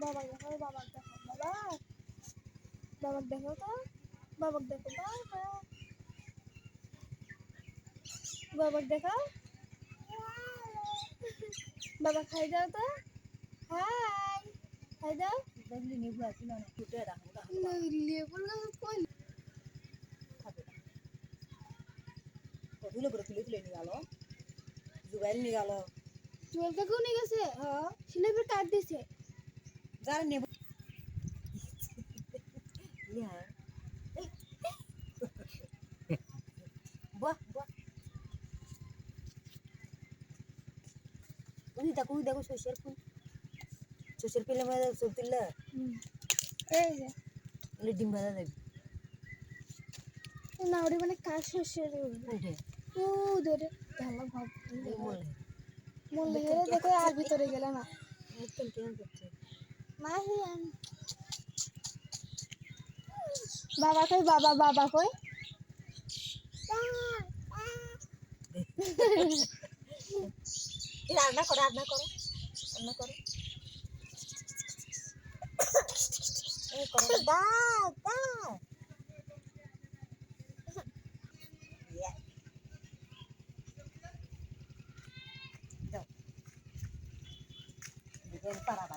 বাবা দেখো বাবা দেখো বাবা। বাবা দেখো তো বাবা দেখো বাবা। বাবা দেখো বাবা খাই দাও তো। হাই। খাই দাও। দেখলি নিবু আসিল না ফুটে রাখো গাছ কই খাবে না। তুলে করে তুলে তুলে নিয়ে গেল। জুবাইল নিয়ে গেল। জল দেখো নিয়ে গেছে? হ্যাঁ সিলেবের কাট দিছে। যারা নেব। বাহ বাহ। ওই দেখো ফুল। মানে এই যে। ওই ডিম ভাজা দেবে। না ওটা মানে কাজ ওইটাই। ও ধরে। ভালো ভাব মনে মন লেগে দেখো আর ভিতরে গেল না। বাবা কই? বাবা বাবা কই? রান্না করো রান্না করো। রান্না করো। দাও দাও। ver para